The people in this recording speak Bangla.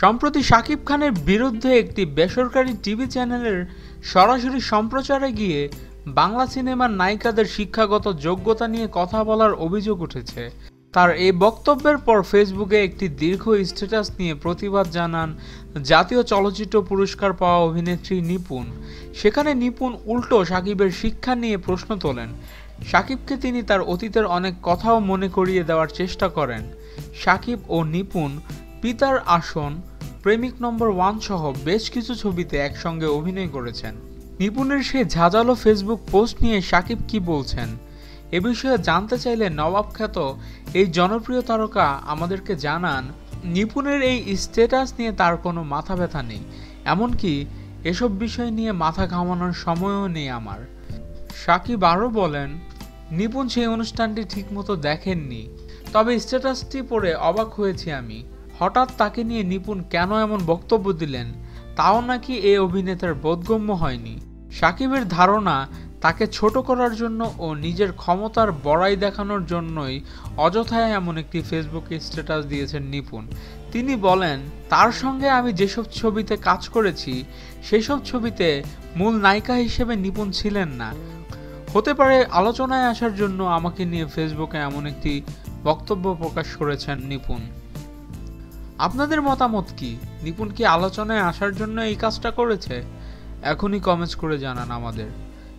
সম্প্রতি শাকিব খানের বিরুদ্ধে একটি বেসরকারি টিভি চ্যানেলের সরাসরি সম্প্রচারে গিয়ে বাংলা সিনেমার নায়িকাদের শিক্ষাগত যোগ্যতা নিয়ে কথা বলার অভিযোগ উঠেছে। তার এই বক্তব্যের পর ফেসবুকে একটি দীর্ঘ স্ট্যাটাস নিয়ে প্রতিবাদ জানান জাতীয় চলচ্চিত্র পুরস্কার পাওয়া অভিনেত্রী নিপুণ। সেখানে নিপুণ উল্টো সাকিবের শিক্ষা নিয়ে প্রশ্ন তোলেন। সাকিবকে তিনি তার অতীতের অনেক কথাও মনে করিয়ে দেওয়ার চেষ্টা করেন। সাকিব ও নিপুণ পিতার আসন, প্রেমিক নম্বর ওয়ান সহ বেশ কিছু ছবিতে একসঙ্গে অভিনয় করেছেন। নিপুণের সেই ঝাঁঝালো ফেসবুক পোস্ট নিয়ে সাকিব কি বলছেন? এ বিষয়ে জানতে চাইলে নবাব খ্যাত এই জনপ্রিয় তারকা আমাদেরকে জানান, নিপুণের এই স্ট্যাটাস নিয়ে তার কোনো মাথা ব্যথা নেই। এমনকি এসব বিষয় নিয়ে মাথা ঘামানোর সময়ও নেই আমার। সাকিব আরও বলেন, নিপুণ সেই অনুষ্ঠানটি ঠিকমতো দেখেননি, তবে স্ট্যাটাসটি পড়ে অবাক হয়েছি আমি। হঠাৎ তাকে নিয়ে নিপুণ কেন এমন বক্তব্য দিলেন, তাও নাকি এই অভিনেতার বোধগম্য হয়নি? সাকিবের ধারণা তাকে ছোট করার জন্য ও নিজের ক্ষমতার বড়াই দেখানোর জন্যই অযথায় এমন একটি ফেসবুকে স্ট্যাটাস দিয়েছেন নিপুণ। তিনি বলেন, তার সঙ্গে আমি যেসব ছবিতে কাজ করেছি, সেসব ছবিতে মূল নায়িকা হিসেবে নিপুণ ছিলেন না। হতে পারে আলোচনায় আসার জন্য আমাকে নিয়ে ফেসবুকে এমন একটি বক্তব্য প্রকাশ করেছেন নিপুণ। আপনাদের মতামত কি? নিপুণ কি আলোচনায় আসার জন্য এই কাজটা করেছে? এখনই কমেন্টস করে জানান আমাদের।